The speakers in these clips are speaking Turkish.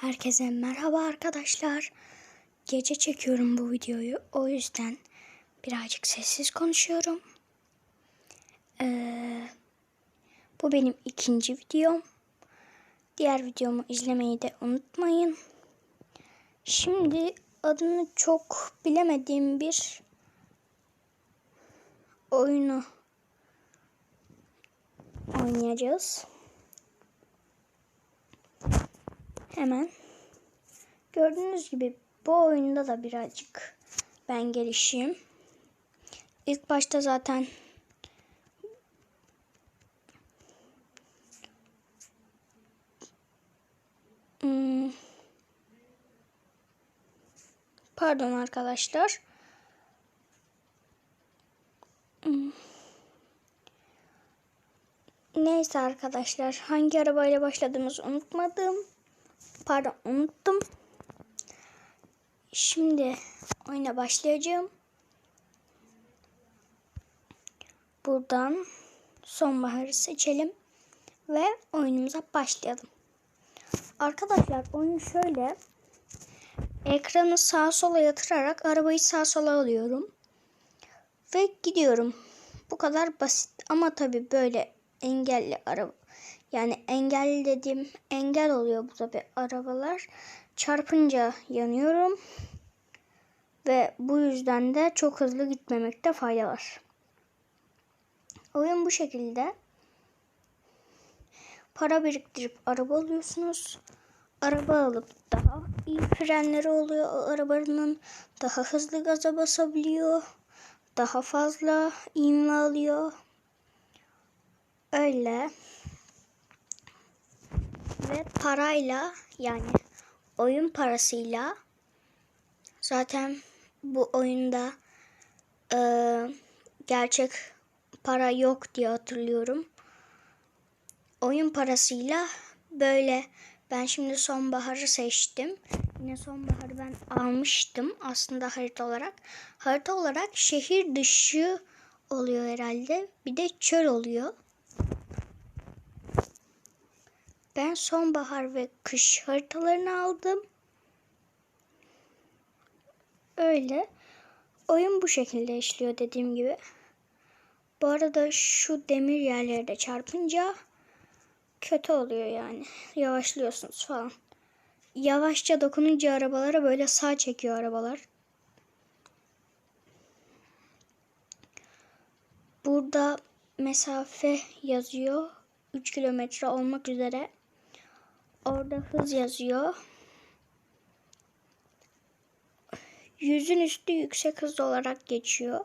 Herkese merhaba arkadaşlar. Gece çekiyorum bu videoyu. O yüzden birazcık sessiz konuşuyorum. Ee, bu benim ikinci videom. Diğer videomu izlemeyi de unutmayın. Şimdi adını çok bilemediğim bir oyunu oynayacağız. Hemen gördüğünüz gibi bu oyunda da birazcık ben gelişeyim. İlk başta zaten Hmm. Pardon arkadaşlar. Hmm. Neyse arkadaşlar hangi arabayla başladığımızı unutmadım. Pardon unuttum. Şimdi oyuna başlayacağım. Buradan sonbaharı seçelim ve oyunumuza başlayalım. Arkadaşlar oyun şöyle. Ekranı sağa sola yatırarak arabayı sağa sola alıyorum. Ve gidiyorum. Bu kadar basit ama tabi böyle engelli araba yani engelli dediğim engel oluyor bu tabi arabalar. Çarpınca yanıyorum. Ve bu yüzden de çok hızlı gitmemekte fayda var. Oyun bu şekilde. Para biriktirip araba alıyorsunuz. Araba alıp daha iyi frenleri oluyor. O arabanın daha hızlı gaza basabiliyor. Daha fazla ivme alıyor. Öyle ve parayla yani oyun parasıyla zaten bu oyunda e, gerçek para yok diye hatırlıyorum. Oyun parasıyla böyle ben şimdi sonbaharı seçtim. Yine sonbaharı ben almıştım aslında harita olarak. Harita olarak şehir dışı oluyor herhalde. Bir de çöl oluyor. Ben sonbahar ve kış haritalarını aldım. Öyle. Oyun bu şekilde işliyor dediğim gibi. Bu arada şu demir yerlere de çarpınca kötü oluyor yani. Yavaşlıyorsunuz falan. Yavaşça dokununca arabalara böyle sağ çekiyor arabalar. Burada mesafe yazıyor. 3 kilometre olmak üzere. Orada hız yazıyor. Yüzün üstü yüksek hız olarak geçiyor.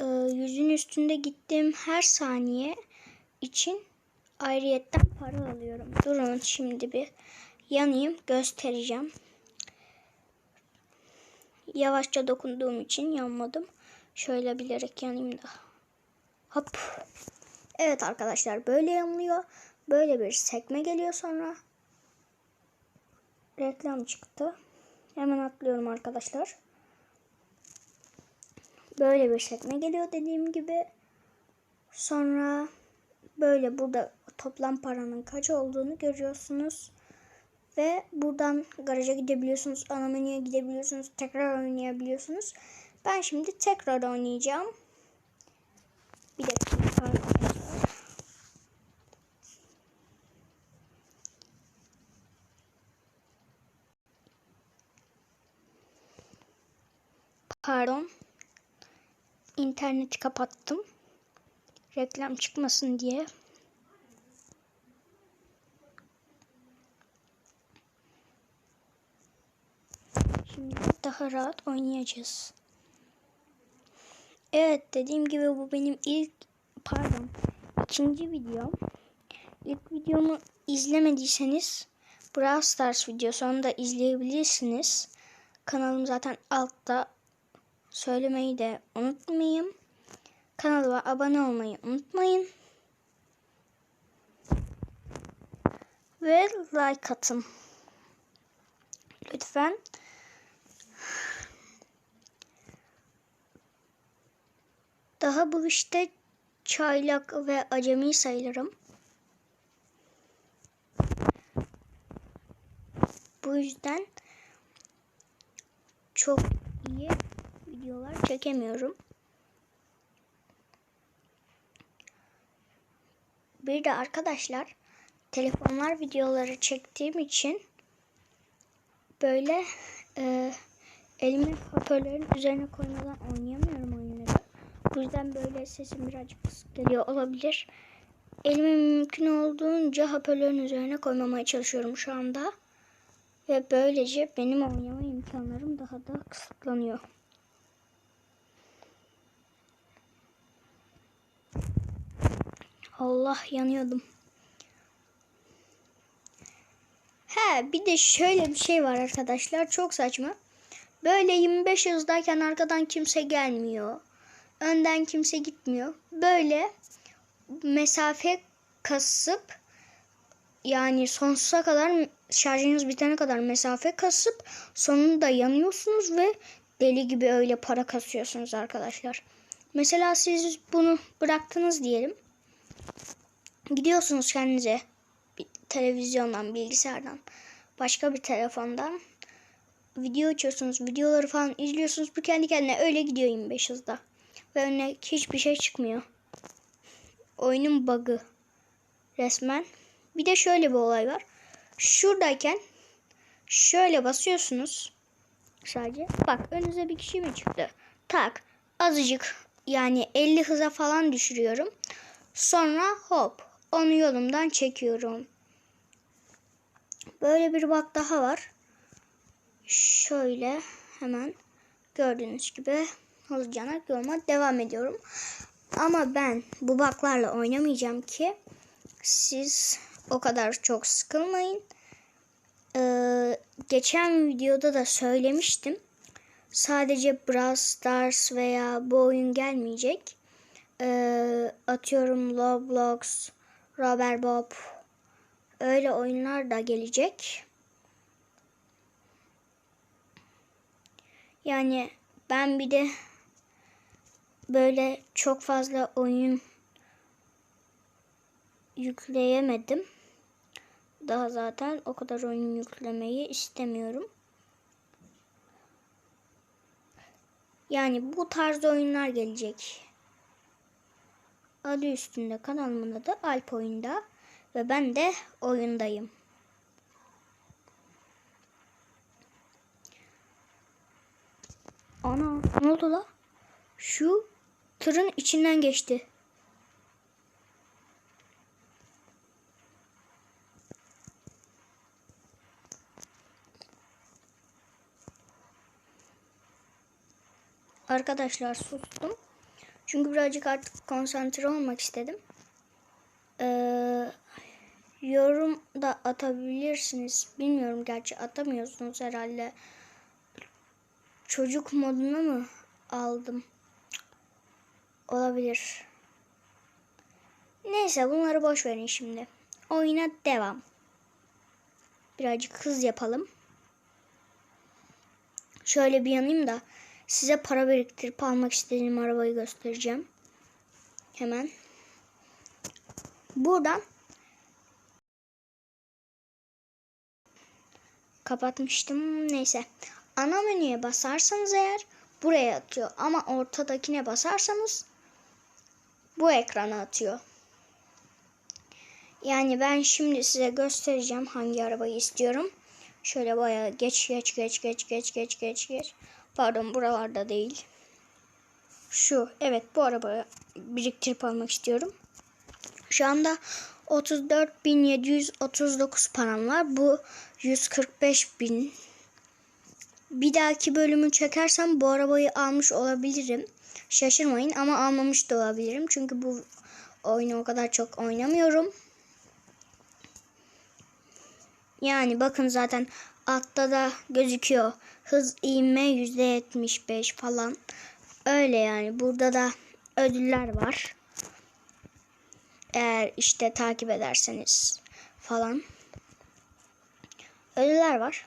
Ee, yüzün üstünde gittiğim her saniye için ayrıyetten para alıyorum. Durun şimdi bir yanayım göstereceğim. Yavaşça dokunduğum için yanmadım. Şöyle bilerek yanayım da. Hop. Evet arkadaşlar böyle yanılıyor. Böyle bir sekme geliyor sonra. Reklam çıktı. Hemen atlıyorum arkadaşlar. Böyle bir sekme geliyor dediğim gibi. Sonra böyle burada toplam paranın kaç olduğunu görüyorsunuz. Ve buradan garaja gidebiliyorsunuz. Ana menüye gidebiliyorsunuz. Tekrar oynayabiliyorsunuz. Ben şimdi tekrar oynayacağım. Bir dakika arkadaşlar. Pardon. İnterneti kapattım. Reklam çıkmasın diye. Şimdi daha rahat oynayacağız. Evet dediğim gibi bu benim ilk pardon ikinci videom. İlk videomu izlemediyseniz Brawl Stars videosu onu da izleyebilirsiniz. Kanalım zaten altta söylemeyi de unutmayayım. Kanalıma abone olmayı unutmayın. Ve like atın. Lütfen. Daha bu işte çaylak ve acemi sayılırım. Bu yüzden çok iyi videolar çekemiyorum. Bir de arkadaşlar telefonlar videoları çektiğim için böyle e, elimi hoparlörün üzerine koymadan oynayamıyorum oyunları. Bu yüzden böyle sesim birazcık kısık geliyor olabilir. Elimi mümkün olduğunca hoparlörün üzerine koymamaya çalışıyorum şu anda. Ve böylece benim oynama imkanlarım daha da kısıtlanıyor. Allah yanıyordum. He bir de şöyle bir şey var arkadaşlar çok saçma. Böyle 25 hızdayken arkadan kimse gelmiyor. Önden kimse gitmiyor. Böyle mesafe kasıp yani sonsuza kadar şarjınız bitene kadar mesafe kasıp sonunda yanıyorsunuz ve deli gibi öyle para kasıyorsunuz arkadaşlar. Mesela siz bunu bıraktınız diyelim. Gidiyorsunuz kendinize bir televizyondan, bilgisayardan, başka bir telefondan video açıyorsunuz. Videoları falan izliyorsunuz. Bu kendi kendine öyle gidiyor 25 hızda. Ve önüne hiçbir şey çıkmıyor. Oyunun bug'ı. Resmen. Bir de şöyle bir olay var. Şuradayken şöyle basıyorsunuz. Sadece. Bak önünüze bir kişi mi çıktı? Tak. Azıcık yani 50 hıza falan düşürüyorum. Sonra hop onu yolumdan çekiyorum. Böyle bir bak daha var. Şöyle hemen gördüğünüz gibi hızlıca yoluma devam ediyorum. Ama ben bu baklarla oynamayacağım ki siz o kadar çok sıkılmayın. Ee, geçen videoda da söylemiştim. Sadece Brawl Stars veya bu oyun gelmeyecek. Ee, atıyorum Roblox, Robert Bob öyle oyunlar da gelecek. Yani ben bir de böyle çok fazla oyun yükleyemedim. Daha zaten o kadar oyun yüklemeyi istemiyorum. Yani bu tarz oyunlar gelecek. Adı üstünde kanalımın adı Alp Oyunda ve ben de oyundayım. Ana ne oldu la? Şu tırın içinden geçti. Arkadaşlar sustum. Çünkü birazcık artık konsantre olmak istedim. Ee, yorum da atabilirsiniz. Bilmiyorum gerçi atamıyorsunuz herhalde. Çocuk moduna mı aldım? Olabilir. Neyse bunları boş verin şimdi. Oyuna devam. Birazcık hız yapalım. Şöyle bir yanayım da size para biriktirip almak istediğim arabayı göstereceğim. Hemen. Buradan kapatmıştım. Neyse. Ana menüye basarsanız eğer buraya atıyor. Ama ortadakine basarsanız bu ekrana atıyor. Yani ben şimdi size göstereceğim hangi arabayı istiyorum. Şöyle bayağı geç geç geç geç geç geç geç geç. Pardon buralarda değil. Şu evet bu arabayı biriktirip almak istiyorum. Şu anda 34.739 param var. Bu 145.000. Bir dahaki bölümü çekersem bu arabayı almış olabilirim. Şaşırmayın ama almamış da olabilirim. Çünkü bu oyunu o kadar çok oynamıyorum. Yani bakın zaten altta da gözüküyor. Hız inme %75 falan. Öyle yani. Burada da ödüller var. Eğer işte takip ederseniz falan. Ödüller var.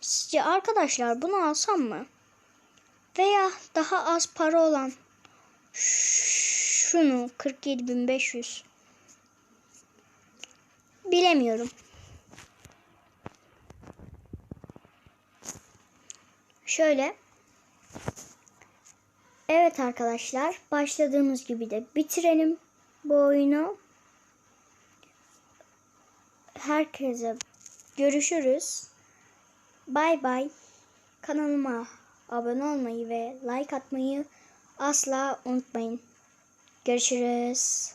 Sizce arkadaşlar bunu alsam mı? Veya daha az para olan şunu 47.500 bilemiyorum. Şöyle. Evet arkadaşlar başladığımız gibi de bitirelim bu oyunu. Herkese görüşürüz. Bay bay. Kanalıma abone olmayı ve like atmayı asla unutmayın. Görüşürüz.